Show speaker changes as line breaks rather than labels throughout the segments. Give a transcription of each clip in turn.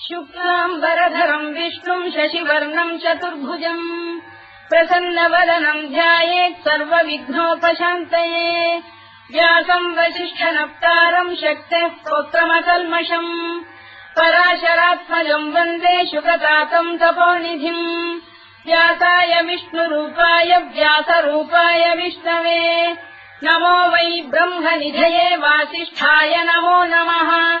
शुक्लाम्बरधरम् विष्णुम् शशिवर्णम् चतुर्भुजम् प्रसन्नवदनम् ध्यायेत् सर्वविघ्नोपशान्तये। व्यासम् वसिष्ठनप्तारम् शक्तेः स्तोत्रमकल्मषम् पराशरात्मजम् वन्दे शुकतातम् तपोनिधिम्। व्यासाय विष्णुरूपाय व्यासरूपाय विष्णवे। नमो वै ब्रह्मनिधये वासिष्ठाय नमो नमः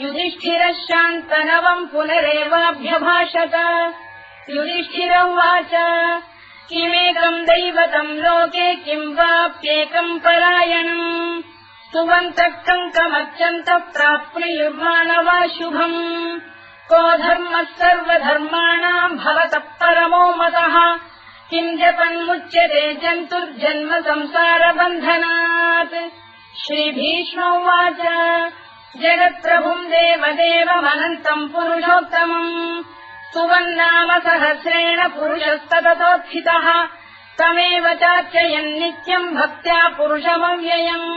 युधिष्ठिरः शान्तनवम् पुनरेवाभ्यभाषत। युधिष्ठिर उवाच किमेकम् दैवतम् लोके किम् वाप्येकम् परायणम्? सुवन्तः कङ्कमत्यन्तः प्राप्नुयुर्माणवा शुभम् को धर्मः सर्वधर्माणाम् भवतः परमो मतः? किम् जपन्मुच्यते जन्तुर्जन्म संसारबन्धनात्? श्रीभीष्म उवाच जगत्प्रभुम् देवदेवमनन्तम् पुरुषोत्तमम् सुवन्नाम सहस्रेण पुरुषस्तततोत्थितः तमेव चार्चयन्नित्यम् भक्त्या पुरुषमव्ययम्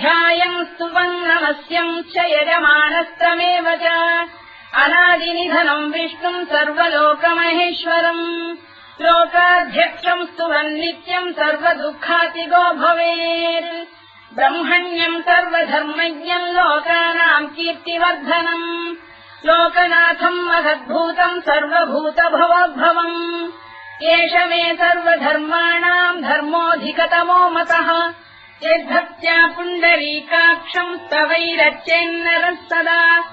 ध्यायम् स्तुवन्नमस्यम् च यजमानस्तमेव च अनादिनिधनम् विष्णुम् सर्वलोकमहेश्वरम् लोकाध्यक्षम् स्तुवन्नित्यम् सर्वदुःखातिगो भवेत् ब्रह्मण्यम् सर्वधर्मज्ञम् लोकानाम् कीर्तिवर्धनम्। लोकनाथम् महद्भूतम् सर्वभूतभवोद्भवम्। एष मे सर्वधर्माणाम् धर्मोऽधिकतमो मतः। यद्भक्त्या पुण्डरीकाक्षम् स्तवैरच्येन्नरः सदा।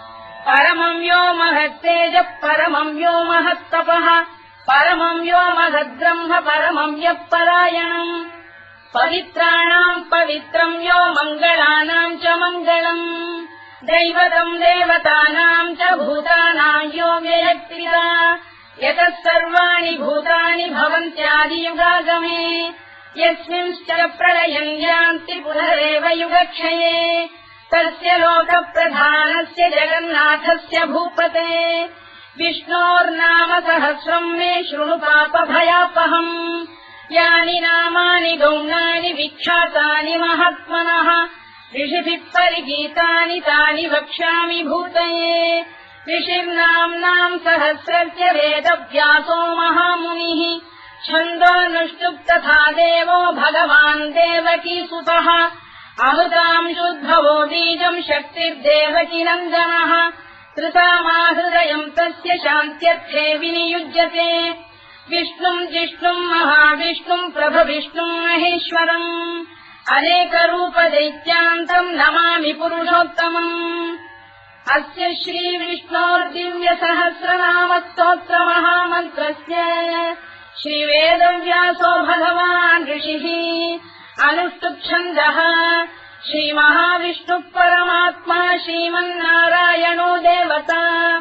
परमम् यो महत्तेजः परमम् यो महत्तपः। परमम् यो महद्ब्रह्म परमम् यः परायणम् पवित्राणाम् पवित्रम् यो मङ्गलानाम् च मङ्गलम्। दैवतम् देवतानाम् च भूतानाम् यो व्ययक्रिया यतः सर्वाणि भूतानि भवन्त्यादियुगागमे। यस्मिंश्च प्रलयम् यान्ति पुनरेव युगक्षये। तस्य लोकप्रधानस्य जगन्नाथस्य भूपते। विष्णोर्नाम सहस्रम् मे शृणु पापभयापहम् यानि नामानि गौणानि विख्यातानि महात्मनः ऋषिभिः परिगीतानि तानि वक्ष्यामि भूतये। ऋषिर्नाम्नाम् सहस्रस्य वेदव्यासो महामुनिः छन्दोऽनुष्टुप् तथा देवो भगवान् देवकीसुतः अमृताम् शुद्भवो बीजम् शक्तिर्देवकी नन्दनः। कृतामाहृदयम् तस्य शान्त्यर्थे विनियुज्यते विष्णुम् जिष्णुम् महाविष्णुम् प्रभविष्णुम् महेश्वरम्। अनेकरूपदैत्यान्तम् नमामि पुरुषोत्तमम्। अस्य श्रीविष्णोर्दिव्यसहस्रनामस्तोत्रमहामन्त्रस्य श्रीवेदव्यासो भगवान् ऋषिः अनुष्टुप्छन्दः श्रीमहाविष्णुः परमात्मा श्रीमन्नारायणो देवता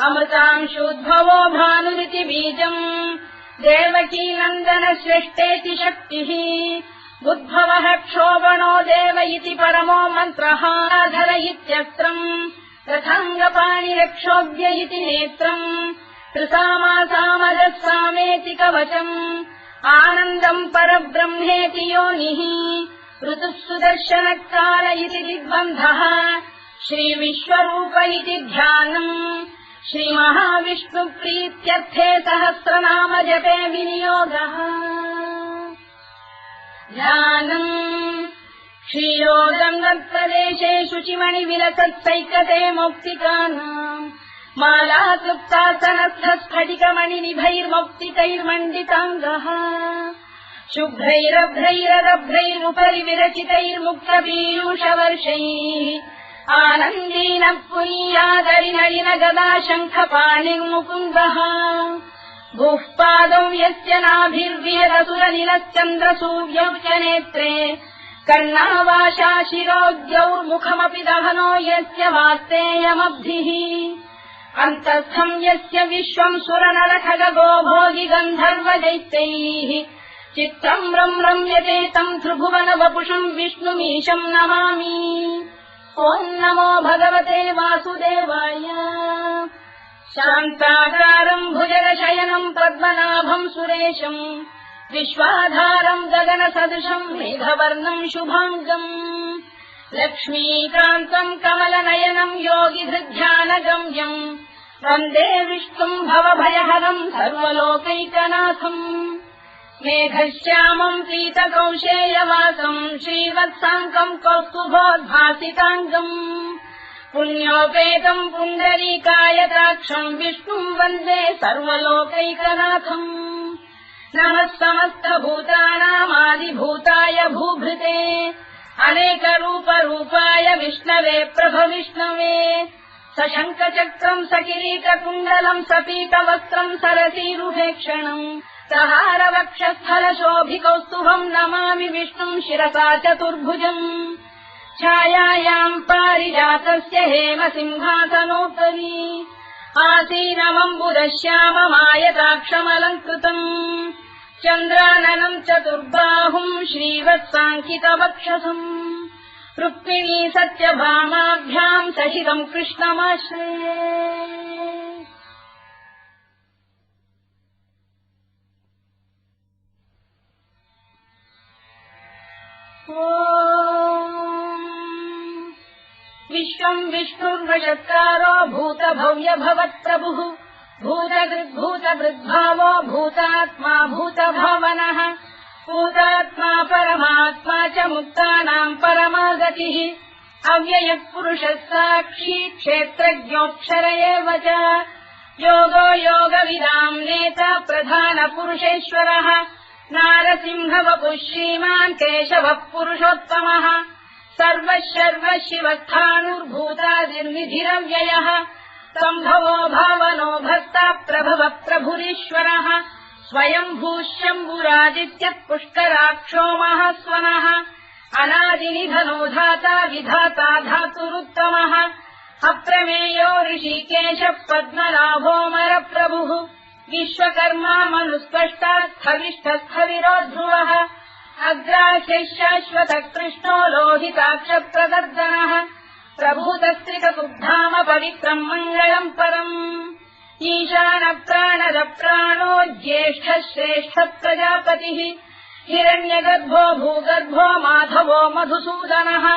अमृतांशोद्भवो भानुरिति बीजम्। देवकी नन्दन श्रेष्ठेति शक्तिः। उद्भवः क्षोभणो देव इति परमो मन्त्रः। धर इत्यस्त्रम्। रथाङ्गपाणिरक्षोभ्य इति नेत्रम्। सामेति कवचम्। आनन्दम् परब्रह्मेति योनिः। ऋतुः सुदर्शनकाल इति दिग्बन्धः। श्रीविश्वरूप इति ध्यानम् श्रीमहाविष्णुप्रीत्यर्थे सहस्रनाम जपे विनियोगः। ध्यानम्। क्षीरोदम् दत्तदेशे शुचिमणिविलसत्सैकते मौक्तिकानाम्। माला क्लुप्तासनस्थस्फटिकमणिनिभैर्मौक्तिकैर्मण्डिताङ्गः शुभ्रैरभ्रैररभ्रैरुपरि विरचितैर्मुक्तपीयूषवर्षैः आनन्दीनः पुरीयादरिनलिन गदा शङ्खपाणिर्मुकुन्दः भूः पादौ यस्य नाभिर्विहदसुरनिलश्चन्द्रसूर्यौ च नेत्रे कर्णावाशा शिरोद्यौर्मुखमपि दहनो यस्य वास्तेयमब्धिः अन्तस्थम् यस्य विश्वम् सुरनरखगो भोगि गन्धर्व दैत्यैः चित्रम् रम् रम्यते तम् त्रिभुवन वपुषम् विष्णुमीशम् नमामि ॐ नमो भगवते वासुदेवाय। शान्ताकारम् भुजगशयनम् पद्मनाभम् सुरेशम् विश्वाधारम् गगनसदृशम् मेघवर्णम् शुभाङ्गम् लक्ष्मीकान्तम् कमलनयनम् योगिधृध्यानगम्यम् वन्दे विष्णुम् भवभयहरम् सर्वलोकैकनाथम् मेघश्यामम् पीतकौशेयवासम् श्रीवत्साङ्कम् कौस्तुभोद्भासिताङ्गम् पुण्योपेतम् पुण्डरीकायताक्षम् विष्णुम् वन्दे सर्वलोकैकनाथम् नमः समस्तभूतानामादिभूताय भूभृते अनेकरूपरूपाय विष्णवे प्रभविष्णवे स शङ्खचक्रम् स किरीटकुण्डलम् स पीतवस्त्रम् सरसीरुभेक्षणम् सहारवक्षस्थलशोभिकौस्तुभम् नमामि विष्णुम् शिरसा चतुर्भुजम्। छायायाम् पारिजातस्य हेम सिंहासनोपरि आसीनमम्बुदश्याममायताक्षमलङ्कृतम्। चन्द्राननम् चतुर्बाहुम् श्रीवत्साङ्कितवक्षसम्। रुक्मिणी सत्यभामाभ्याम् सहितम् कृष्णमाश्रये विश्वम् विष्णुर्वषत्कारो भूतभव्य भवत्प्रभुः भूतकृद्भूतवृद्भावो भूतात्मा भूतभावनः भूतात्मा परमात्मा च मुक्तानाम् परमागतिः अव्ययः पुरुषः साक्षी क्षेत्रज्ञोऽक्षर एव च योगो योगविदाम् नेता प्रधानपुरुषेश्वरः नारसिंहवपुः श्रीमान् केशवः पुरुषोत्तमः। सर्वः शर्व शिवस्थाणुर्भूतादिर्निधिरव्ययः सम्भवो भावनो भर्ता प्रभव प्रभुरीश्वरः। स्वयम्भूष्यम्बुरादित्यः पुष्कराक्षो महास्वनः। अनादिनिधनो धाता विधाता धातुरुत्तमः। अप्रमेयो ऋषिकेशः पद्मनाभोमरप्रभुः विश्वकर्मा मनुस्पष्टा स्थविष्ठस्थविरो ध्रुवः अग्राह्यः शाश्वत कृष्णो लोहिताक्षप्रदर्दनः प्रभूतस्त्रिकसुधाम पवित्रम् मङ्गलम् परम्। ईशान प्राणद प्राणो ज्येष्ठः श्रेष्ठ प्रजापतिः हिरण्यगर्भो भूगर्भो माधवो मधुसूदनः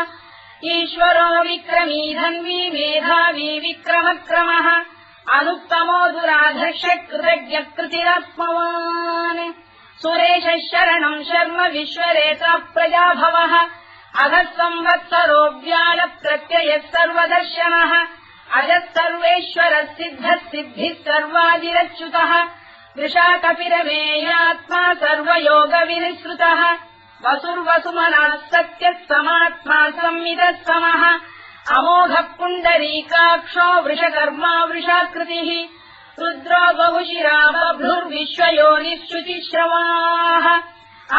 ईश्वरो विक्रमी धन्वी मेधावी विक्रमक्रमः अनुत्तमो दुराधर्ष कृतज्ञकृतिरात्मवान् सुरेशः शरणम् शर्म विश्वरेता प्रजाभवः। अधः संवत्सरो व्याल प्रत्ययः सर्वदर्शनः। अजः सर्वेश्वरः सिद्धः सिद्धिः सर्वादिरच्युतः। वृषा कपिरमेयात्मा सर्वयोगविनिसृतः। वसुर्वसुमनः सत्यः समात्मा संविदः समः अमोघः पुण्डरीकाक्षो वृषकर्मा वृषाकृतिः रुद्रो बहुशिरा बभ्रुर्विश्वयोनिः शुचिश्रवाः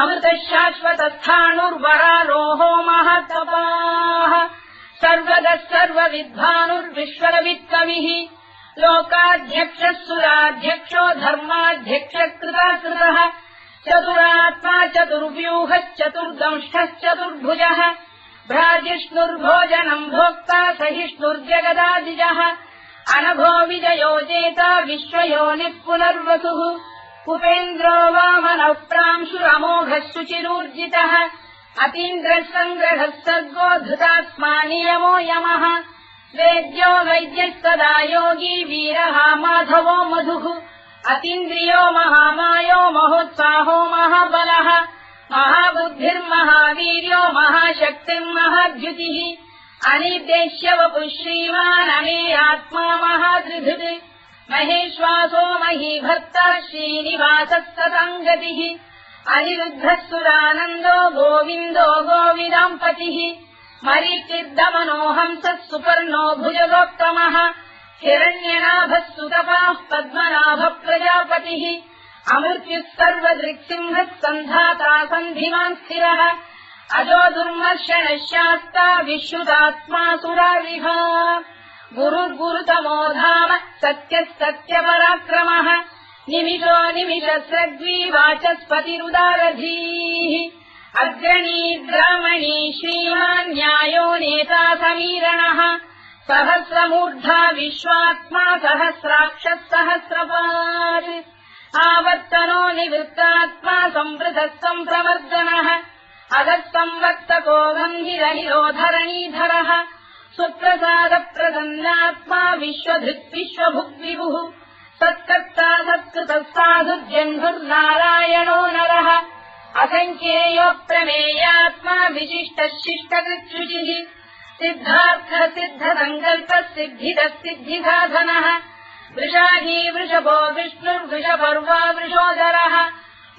अमृतः शाश्वतस्थाणुर्वरारोहो महतपाः सर्वगः सर्वविद्वानुर्विश्वरवित्कविः लोकाध्यक्षः सुराध्यक्षो धर्माध्यक्षकृताकृतः चतुरात्मा चतुर्व्यूहश्चतुर्दंष्टश्चतुर्भुजः भ्राजिष्णुर्भोजनम् भोक्ता सहिष्णुर्जगदादिजः। अनभो विजयो जेता विश्वयोनिः पुनर्वसुः। उपेन्द्रो वामनः प्रांशुरमोघः शुचिरूर्जितः। अतीन्द्रः सङ्ग्रहः सर्गो धृतात्मा नियमो यमः। वेद्यो वैद्यः सदा योगी वीरः माधवो मधुः। अतीन्द्रियो महामायो महोत्साहो महाबलः महाबुद्धिर्महावीर्यो महाशक्तिम् महाद्युतिः अनिर्देश्यवपुः श्रीमान् अमेयात्मा महात्रिधृत् महेश्वासो महीभक्ता श्रीनिवासः सताङ्गतिः अनिरुद्धः सुरानन्दो गोविन्दो गोविदाम्पतिः। मरीचिद्दमनोहंसः सुपर्णो भुजगोत्तमः। हिरण्यनाभः सुतपाः पद्मनाभः प्रजापतिः अमृत्युः सर्वदृक्सिंहः सन्धाता सन्धिमान् स्थिरः। अजो दुर्मर्षणः शास्ता विश्रुतात्मा सुरारिभा गुरुर्गुरुतमो धाम सत्यः सत्यपराक्रमः निमिषो निमिषस्रग्वीवाचस्पतिरुदारधीः अग्रणी ग्रामणी श्रीमान् न्यायो नेता समीरणः। सहस्रमूर्धा विश्वात्मा सहस्राक्षः सहस्रपात् आवर्तनो निवृत्तात्मा संवृतः सम्प्रवर्धनः अधः संवर्तको गन्धिरनिरोधरणीधरः सुप्रसादप्रसन्नात्मा विश्वधृत् विश्वभुग्विभुः सत्कर्ता सत्कृतः साधुर्जह्नुर्नारायणो नरः। असङ्ख्येयोऽप्रमेयात्मा विशिष्टः शिष्टकृत्युचिः सिद्धार्थः सिद्धसङ्कल्पः सिद्धितः सिद्धिसाधनः वृषाजी वृषभो विष्णुर्वृषपर्वा वृषोदरः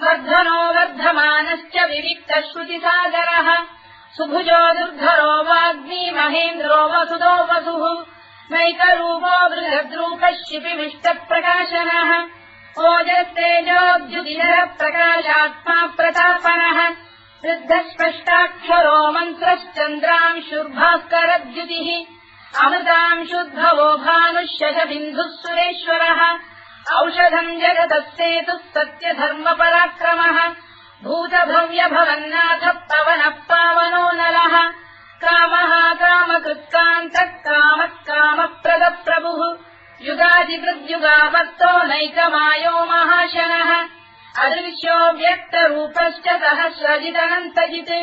वर्धनो वर्धमानश्च विविक्तः श्रुतिसागरः सुभुजो दुर्धरो वाग्मी महेन्द्रो वसुदो वसुः नैकरूपो बृहद्रूपः शिपिविष्टप्रकाशनः ओजस्तेजोऽभ्युदिनः प्रकाशात्मा प्रतापनः वृद्धस्पष्टाक्षरो मन्त्रश्चन्द्रांशुर्भास्करद्युतिः अमृताम् शुद्धवो भानुष्यशबिन्दुः सुरेश्वरः औषधम् जगतः सेतुः सत्यधर्मपराक्रमः भूतभव्य भवन्नाथ पवनः पावनो नलः कामः कामकृत्कान्तः कामः कामप्रदप्रभुः युगादिकृद्युगामत्तो नैकमायो महाशनः। अदृश्यो व्यक्तरूपश्च सहस्रजिदनन्तजित्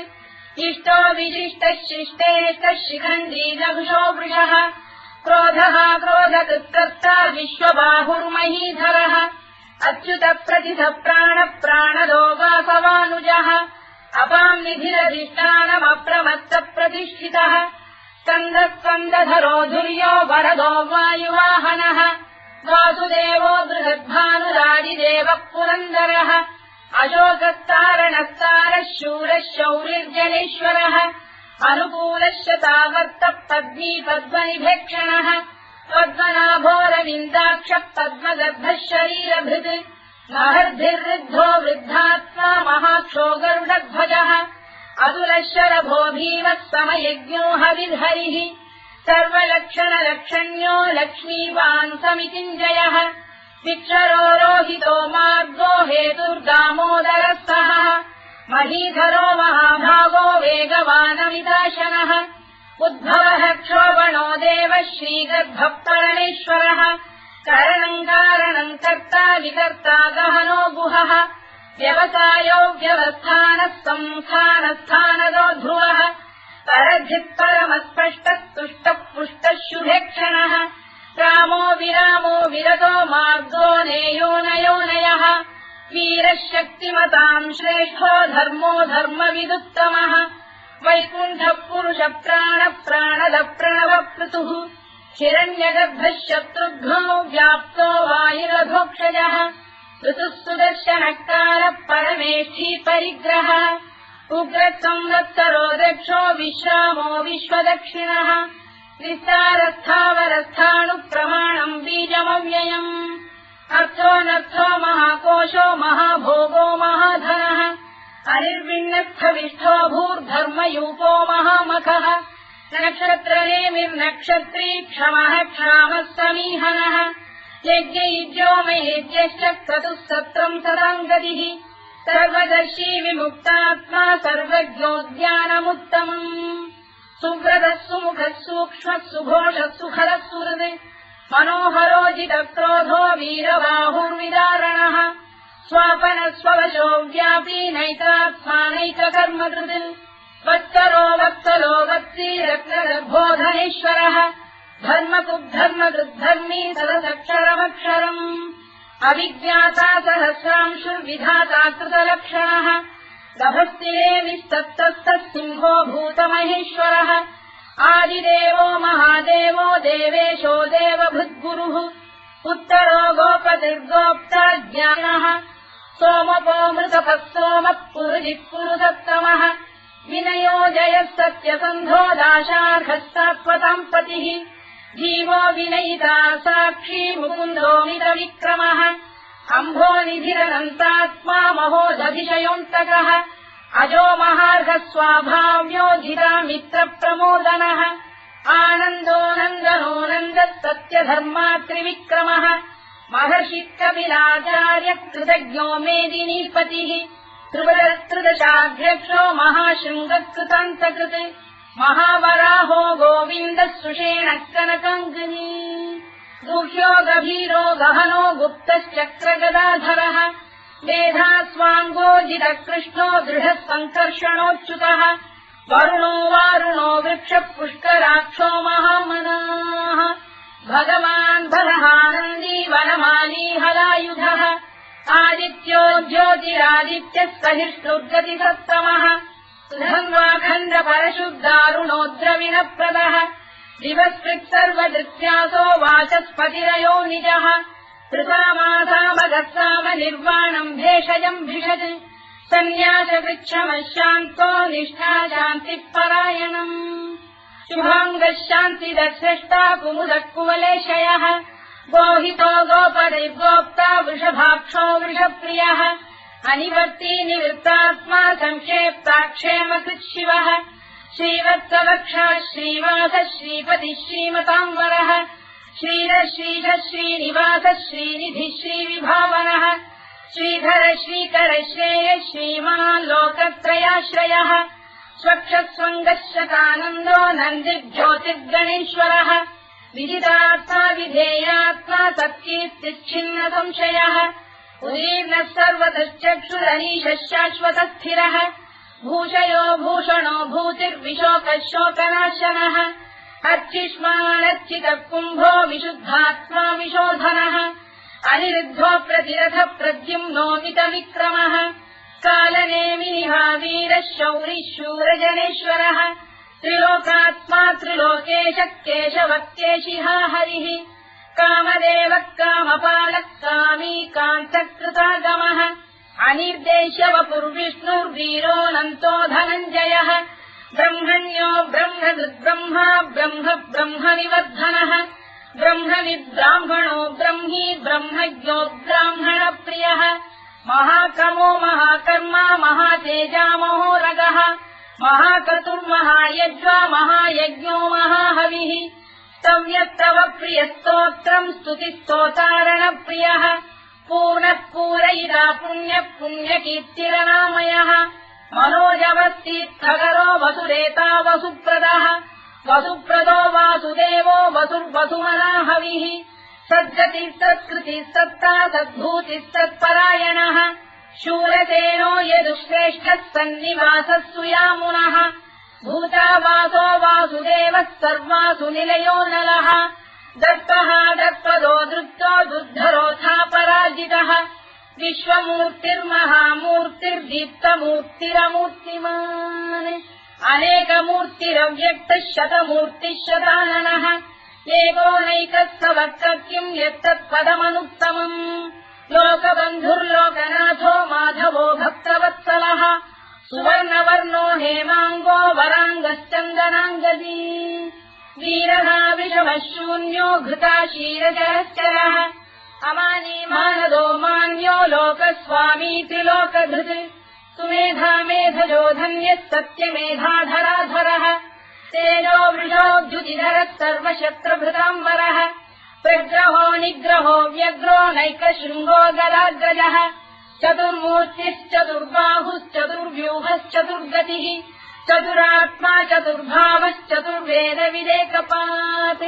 इष्टो विशिष्टः नभुषो वृषः। क्रोधः क्रोधकृत्कर्ता विश्वबाहुर्महीधरः। अच्युत प्रतिथ प्राण प्राणदो वासवानुजः अपाम् निधिरधिष्ठानमप्रमत्त प्रतिष्ठितः स्कन्दः स्कन्दधरो धुर्यो वरदो वायुवाहनः। वासुदेवो बृहद्भानुरादिदेवः पुरन्दरः अशोकस्तारणस्तारः शूरः शौरिर्जनेश्वरः अनुकूलश्च तावर्त पद्मी पद्मनिभेक्षणः पद्मनाभोरविन्दाक्षः पद्मगर्भः शरीरभृत् महर्भिर्वृद्धो वृद्धात्मा महाक्षो गरुडध्वजः अतुलशरभो भीमः समयज्ञो हविर्हरिः सर्वलक्षणलक्षण्यो लक्ष्मीवान् समितिञ्जयः विक्षरो रोहितो मार्गो हेतुर्दामोदरः सः महीधरो महाभागो वेगवानमिदाशनः। उद्भवः क्षोभणो देवः श्रीगर्भपरणेश्वरः करणम् कारणम् कर्ता विकर्ता गहनो गुहः। व्यवसायो व्यवस्थानः संस्थानस्थानदो ध्रुवः। परधिः परमस्पष्टः तुष्टः पुष्टः शुभेक्षणः रामो विरामो विरतो मार्गो नेयोनयोनयः वीरः शक्तिमताम् श्रेष्ठो धर्मो धर्मविदुत्तमः। वैकुण्ठः पुरुष हिरण्यगर्भः शत्रुघ्नो व्याप्तो वायुरभोक्षजः ऋतुः सुदर्शनकालः परमेष्ठी परिग्रहः। उग्रसंवत्सरो दक्षो विश्रामो विश्वदक्षिणः विस्तारस्थावरस्थाणुप्रमाणम् बीजमव्ययम्। अर्थोऽनर्थो महाकोशो महाभोगो महाधनः। अनिर्विण्णस्थविष्ठो भूर्धर्मयूपो महामखः। नक्षत्रनेमिर्नक्षत्री क्षमः क्षामः समीहनः यज्ञयुज्यो मयेज्यश्च क्रतुः सत्रम् सदाम् गतिः सर्वदर्शी विमुक्तात्मा सर्वज्ञोद्यानमुत्तमम् सुव्रतः सुमुखः सूक्ष्मः सुघोषः सुखरः सुहृदे मनोहरोजितक्रोधो वीरबाहुर्विदारणः स्वापन स्ववशो व्यापी नैकात्मानैककर्मकृत् वत्सरो वत्सलो वत्सी रत्नगर्भोधनेश्वरः धर्मकुद्धर्मकृद्धर्मी सदसक्षरमक्षरम् अविज्ञाता सहस्रांशुर्विधाता कृतलक्षणः गभस्तिरे निस्तत्तः सिंहो भूतमहेश्वरः। आदिदेवो महादेवो देवेशो देवभृद्गुरुः। उत्तरो गोपतिर्गोप्ता ज्ञानः सोमपो मृतपः सोमः पुरुजिः पुरुसत्तमः विनयो जयः सत्यसन्धो पतिः। जीवो विनयिता साक्षी मुकुन्दोमितविक्रमः अम्भोनिधिरनन्तात्मा महोदधिशयोऽन्तकः। अजो महार्घ स्वाभाव्योजिता मित्रप्रमोदनः। आनन्दो नन्दनो नन्दः सत्यधर्मा त्रिविक्रमः महर्षिकविलाचार्य कृतज्ञो मेदिनीपतिः। त्रिदशाध्यक्षो महाशृङ्गकृतान्तकृते। महावराहो गोविन्दः सुषेण कनकाङ्गनी गुह्यो गभीरो गहनो गुप्तश्चक्रगदाधरः। मेधा स्वाङ्गोजितकृष्णो दृढः सङ्कर्षणोच्युतः वरुणो वारुणो वृक्षः पुष्कराक्षो महामनाः। भगवान् बलहानन्दी वनमाली हलायुधः। आदित्यो ज्योतिरादित्यः सहिष्णुर्गतिसत्तमः सुधन्वाखण्ड सर्वदृत्यासो वाचस्पतिरयो निजः। कृतामासामगस्साम निर्वाणम् भेषजम् भिषज। सन्न्यासवृक्षमशान्तो निष्ठा शान्तिः परायणम् शुभाङ्गः शान्तिदर्शष्टा कुमुदः कुवलेशयः गोहितो गोपदैर्गोप्ता वृषभाक्षो वृषप्रियः। अनिवर्ती निवृत्तात्मा सङ्क्षेप्ताक्षेमकृत् शिवः श्रीवत्सवक्षा श्रीवासः श्रीपतिः श्रीमताम्बरः श्रीरश्रीश श्रीनिवासः श्रीनिधिः श्रीविभावनः श्रीधर श्रीकर श्रेय श्रीमान् लोकत्रयाश्रयः स्वक्षस्वङ्गशतानन्दो नन्दिर्ज्योतिर्गणेश्वरः विदितात्मा विधेयात्मा तत्कीर्तिच्छिन्न संशयः उदीर्णः सर्वतश्चक्षुरनीशः शाश्वतस्थिरः भूषयो भूषणो भूतिर्विशोकः शोकनाशनः अर्चिष्मानर्चितः कुम्भो विशुद्धात्मा विशोधनः अनिरुद्धो प्रतिरथ प्रद्युम्नोमितविक्रमः कालनेमिनिहा वीरः शौरिः शूरजनेश्वरः त्रिलोकात्मा त्रिलोकेशः केशवः केशिहा हरिः कामदेवः कामपालः कामी कान्तकृतागमः अनिर्देश्यवपुर्विष्णुर्वीरोऽनन्तो धनञ्जयः ब्रह्मण्यो ब्रह्मदुर्ब्रह्मा ब्रह्म ब्रह्मनिवर्धनः ब्रह्मविद्ब्राह्मणो ब्रह्मी ब्रह्मज्ञो ब्राह्मणप्रियः। महाक्रमो महाकर्मा महातेजामहोरगः महाक्रतुर्महायज्वा महायज्ञो महाहविः। तव्यत्तव प्रियस्तोत्रम् स्तुतिस्तोतारणप्रियः पूर्णः पूरयिता पुण्यः पुण्यकीर्तिरनामयः। मनोजवस्तीर्थकरो वसुरेता वसुप्रदः। वसुप्रदो वासुदेवो वसुर्वसुमनाहविः। सद्गतिः सत्कृतिः सत्ता सद्भूतिः सत्परायणः शूरसेनो यदुश्रेष्ठः सन्निवासः सुयामुनः भूतावासो वासुदेवः सर्वासु निलयो नलः दत्तः दत्पदो दृप्तो दुद्धरोऽथापराजितः विश्वमूर्तिर्महामूर्तिर्दीप्तमूर्तिरमूर्तिमान्। अनेकमूर्तिरव्यक्तः शतमूर्तिः शताननः एकोनैकस्तवक् किम् यत्तत्पदमनुत्तमम्। लोकबन्धुर्लोकनाथो माधवो भक्तवत्सलः। सुवर्णवर्णो हेमाङ्गो वराङ्गश्चन्दनाङ्गदी वीरः विषमः शून्यो घृता क्षीरजरश्चरः अमानी मानदो मान्यो लोकस्वामी त्रिलोकधृत्। सुमेधा मेधजो धन्यः सत्यमेधाधराधरः तेजो वृषोऽद्युतिधरः सर्वशस्त्रभृताम्बरः प्रग्रहो निग्रहो व्यग्रो नैकशृङ्गो गदाग्रजः। चतुर्मूर्तिश्चतुर्बाहुश्चतुर्व्यूहश्चतुर्गतिः चतुरात्मा चतुर्भावश्चतुर्वेदविदेकपात्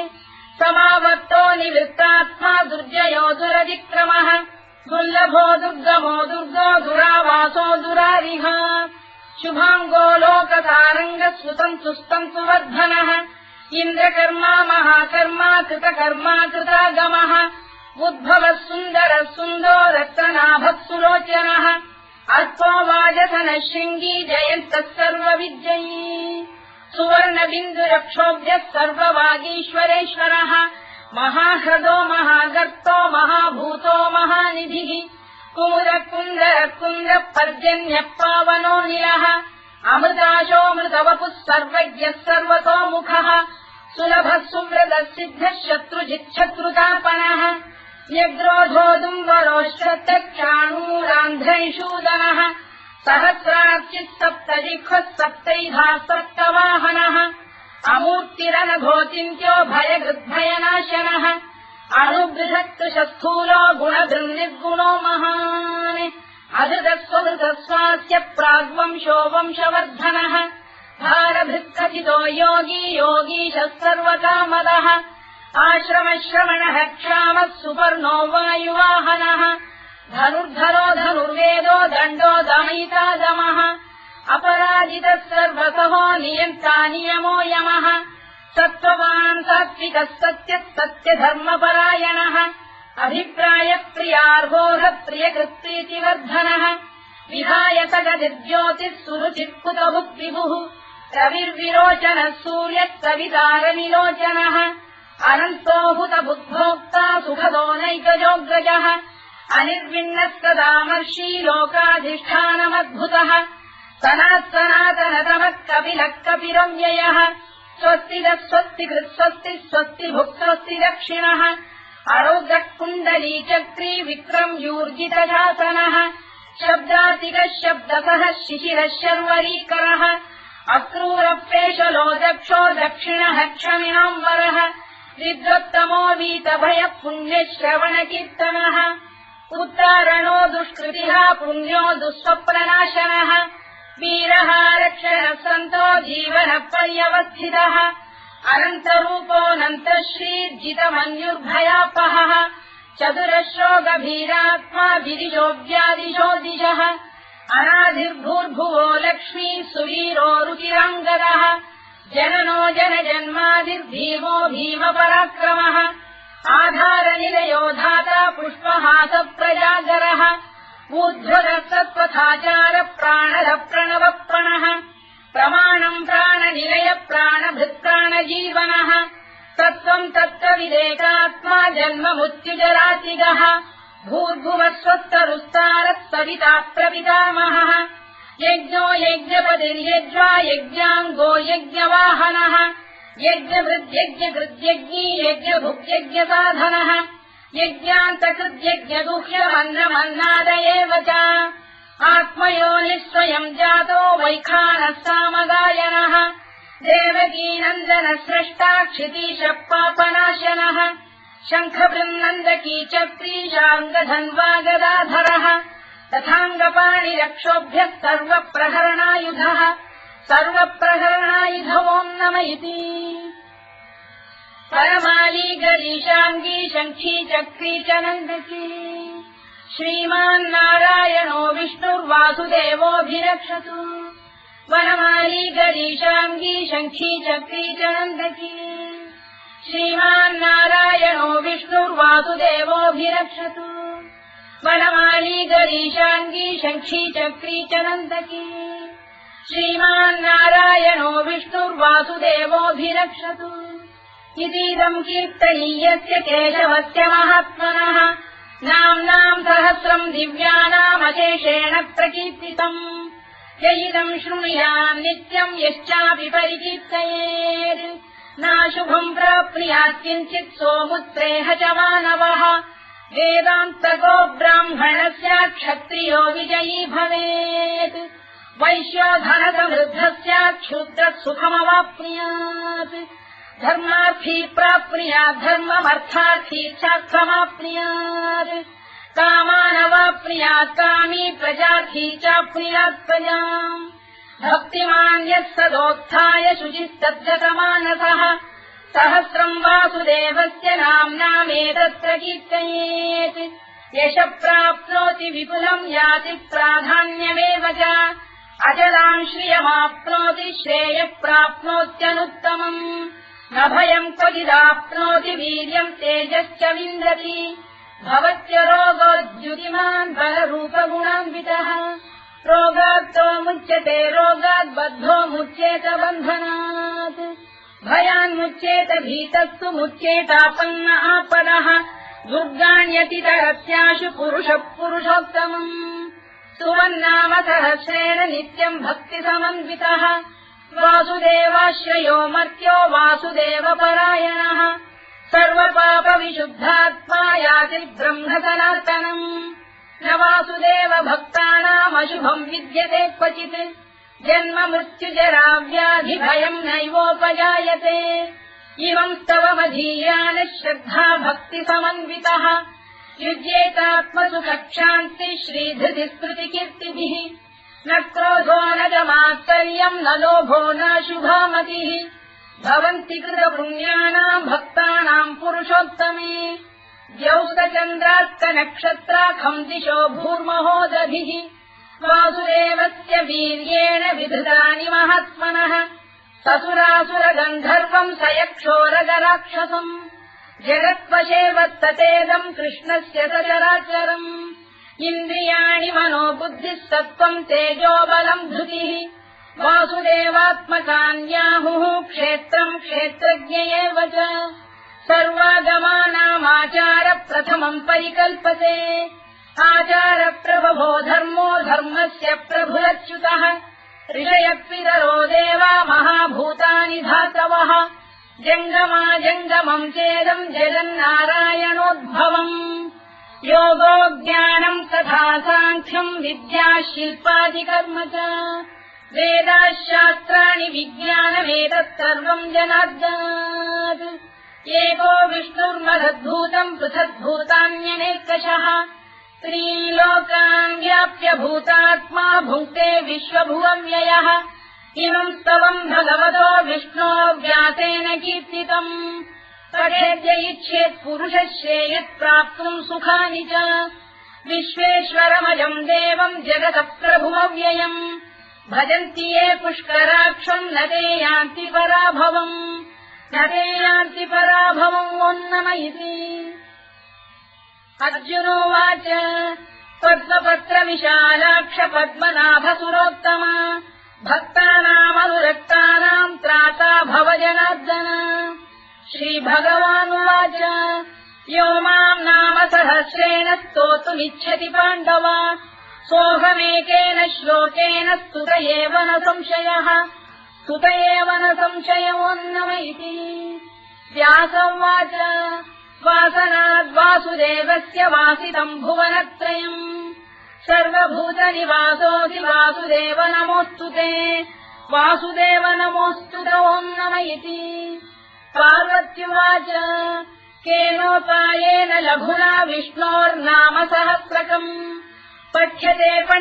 समावर्तो निवृत्तात्मा दुर्जयो दुरतिक्रमः। दुर्लभो दुर्गमो दुर्गो दुरावासो दुरारिह। शुभाङ्गो लोकतारङ्गः सुतन्तुस्तन्तु वर्धनः इन्द्रकर्मा महाकर्मा कृतकर्मा कृतागमः। उद्भवः सुन्दरः सुन्दो रक्तनाभः सुलोचनः वाजसनः शृङ्गी जयन्तः सर्वविद्ययी सुवर्णबिन्दुरक्षोभ्यः सर्ववागीश्वरेश्वरः महाह्रदो महागर्तो महाभूतो महानिधिः कुमुद कुन्दर कुन्द पर्जन्यः पावनो निलः अमृताशोऽमृतवपुः सर्वज्ञः सर्वतोमुखः सुलभः सुव्रतः सिद्धः शत्रुजिच्छत्रुतापनः अमूर्तिरनघोचिन्त्यो भयगृद्भयनाशनः अणुबृहत्कृशस्थूलो गुणभृन्निर्गुणो महान्। अधृतस्वधृतस्वास्य प्राग्वंशो वंशवर्धनः भारभृत्कथितो योगी योगीशः सर्वकामदः आश्रमश्रवणः क्षामः सुपर्णो वायुवाहनः। धनुर्धरो धनुर्वेदो दण्डो दमयिता दमः। अपराजितः सर्वसहो नियन्ता नियमो यमः। सत्त्ववान् सात्विकः सत्यः सत्यधर्मपरायणः। अभिप्रायप्रियार्होः प्रियकृत्प्रीतिवर्धनः विहायतगतिर्ज्योतिः सुरुचित्कुतभुक्विभुः कविर्विरोचनः सूर्यः कवितारनिलोचनः अनन्तोहुतबुद्भोक्ता सुखदो नैकजोऽग्रजः सदामर्षी लोकाधिष्ठानमद्भुतः। सनात् सनातनतमः कपिलः कपिरव्ययः स्वस्तिदः स्वस्ति कृत्स्वस्ति स्वस्ति भुक् स्वस्ति दक्षिणः। अरोग्रः कुण्डली चक्री विक्रम् शब्दातिकः शब्दसः शिशिरः शर्वरीकरः अक्रूरप्रेशलो दक्षो दक्षिणः क्षमिणाम्बरः विद्वत्तमो वीतभयः पुण्यश्रवणकीर्तनः उत्तारणो दुष्कृतिः पुण्यो दुःस्वप्ननाशनः। वीरः रक्षणः सन्तो जीवनः पर्यवस्थितः अनन्तरूपोऽनन्तः श्रीर्जितमन्युर्भयापहः चतुरश्रो गभीरात्मा गिरिजो व्यादिशो दिशः अनाधिर्भूर्भुवो लक्ष्मी सुवीरो रुचिराङ्गदः जननो जनजन्मादिर्भीमो भीमपराक्रमः। आधारनिलयो धाता पुष्पहास प्रजागरः ऊर्ध्वरः सत्त्वथाचार प्राणः प्रणवप्रणः प्रमाणम् प्राणनिलय प्राणभृत्प्राणजीवनः तत्त्वम् तत्त्वविदेकात्मा जन्ममुत्युजरातिगः। भूर्भुवः स्वस्तरुस्तारः सविता प्रपितामहः यज्ञो यज्ञपतिर्यज्वा यज्ञाङ्गो यज्ञवाहनः। यज्ञभृद्यज्ञकृद्यज्ञी यज्ञभुक्यज्ञसाधनः यज्ञान्तकृद्यज्ञगुह्यमन्नमन्नाद एव च। आत्मयोनिः स्वयम् जातो वैखानः सामगायनः देवकीनन्दन स्रष्टा क्षितीश पापनाशनः शङ्खबृन्नन्दकी चक्रीशाङ्गधन्वा गदाधरः तथाङ्गपाणिरक्षोभ्यः सर्वप्रहरणायुधः। सर्वप्रहरणायुधवोम् नम इति। परमाली गरीशाङ्गी शङ्खी चक्री च श्रीमान्नारायणो विष्णुर्वासुदेवोऽभिरक्षतु। वनमाली गरीशाङ्गी शङ्खी चक्री च नन्दकी। श्रीमान्नारायणो विष्णुर्वासुदेवोऽभिरक्षतु वनमाली गरीशाङ्गी शङ्खी चक्री च नन्दकी। श्रीमान्नारायणो विष्णुर्वासुदेवोऽभिरक्षतु। इतीदम् कीर्तनीयस्य केशवस्य महात्मनः। नाम्नाम् सहस्रम् दिव्यानामशेषेण प्रकीर्तितम्। य इदम् शृणुयाम् नित्यम् यश्चापि परिकीर्तयेत्। नाशुभम् प्राप्नुयात् किञ्चित् सोमुत्रेह च मानवः वेदान्तको ब्राह्मणस्य क्षत्रियो विजयी भवेत्। वैश्यो धनसमृद्धस्य क्षुद्रः सुखमवाप्नुयात् धर्मार्थी प्राप्नुयात् धर्ममर्थार्थी चार्थमाप्नुयात् कामानवाप्नुयात् कामी प्रजार्थी चाप्नुयात् प्रजाम्। भक्तिमान् यः सदोत्थाय शुचिस्तद्गतमानसः सहस्रम् वासुदेवस्य नाम्नामेतत्र कीर्तयेत् यश प्राप्नोति विपुलम् याति प्राधान्यमेव च। अजलाम् श्रियमाप्नोति श्रेयः प्राप्नोत्यनुत्तमम् न भयम् क्वचिदाप्नोति वीर्यम् तेजश्च विन्दति। भवत्य रोगोद्युतिमान् बलरूपगुणान्वितः। रोगात्तो मुच्यते रोगात् बद्धो मुच्येत बन्धनात् भयान्मुच्येत भीतस्तु मुच्येतापन्न आपदः। दुर्गाण्यतितरस्याशु पुरुषः पुरुषोत्तमम्। सुवन्नाम सहस्रेण नित्यम् भक्तिसमन्वितः। वासुदेवाश्रयो मर्त्यो वासुदेवपरायणः। सर्वपापविशुद्धात्मा याति ब्रह्म सनातनम् न वासुदेव भक्तानामशुभम् विद्यते क्वचित् जन्म मृत्युजरा व्याधिभयम् नैवोपजायते। इमम् स्तवमधीयान श्रद्धा भक्ति समन्वितः। युज्येतात्मसुखक्षान्ति श्रीधृति स्मृतिकीर्तिभिः। न क्रोधो न मात्सर्यम् न लोभो न शुभामतिः। भवन्ति कृतपुण्यानाम् भक्तानाम् पुरुषोत्तमे। द्यौतचन्द्रार्कनक्षत्राखम् दिशो भूर्महोदभिः वासुदेवस्य वीर्येण विधृतानि महात्मनः। ससुरासुरगन्धर्वम् स यक्षोरगराक्षसम्। जगत्वशे वत्ततेदम् कृष्णस्य सचराचरम्। इन्द्रियाणि मनो बुद्धिः सत्त्वम् तेजोबलम् धृतिः। वासुदेवात्मकान्याहुः क्षेत्रम् क्षेत्रज्ञ एव च। सर्वागमानामाचार प्रथमम् परिकल्पते आचारप्रभवो धर्मो धर्मस्य प्रभुरच्युतः ऋषयपितरो देवा महाभूतानि धातवः। जङ्गमा जङ्गमम् चेदम् जगन्नारायणोद्भवम्। योगो ज्ञानम् तथा साङ्ख्यम् विद्या शिल्पादिकर्म च। वेदाशास्त्राणि विज्ञानमेतत् सर्वम् जनार्दनात्। एको विष्णुर्महद्भूतम् पृथग्भूतान्यनेकशः त्रीलोकान् व्याप्य भूतात्मा भुङ्क्ते विश्वभुवव्ययः इमम् स्तवम् भगवतो विष्णो व्यासेन कीर्तितम् पठेद्य इच्छेत् पुरुषश्रेयत् प्राप्तुम् सुखानि च। विश्वेश्वरमजम् देवम् जगतः प्रभुमव्ययम् भजन्ति ये पुष्कराक्षम् न ते यान्ति पराभवम्। न ते यान्ति पराभवम् ओन्नम इति अर्जुनोवाच। पद्मपत्रविशालाक्ष पद्मनाभसुरोत्तम भक्तानामनुरक्तानाम् त्राता भव जनार्दन श्रीभगवानुवाच। यो माम् नाम सहस्रेण स्तोतुमिच्छति पाण्डव। सोऽहमेकेन श्लोकेन स्तुत एव न संशयः। स्तुत एव न संशयोन्नम इति। व्यासौवाच वासनाद्वासुदेवस्य वासितम् भुवनत्रयम् सर्वभूतनिवासोऽसि वासुदेव नमोऽस्तु ते। वासुदेव नमोऽस्तु ओन्नम इति। पार्वत्युवाच केनोपायेन लघुना विष्णोर्नाम सहस्रकम्। पठ्यते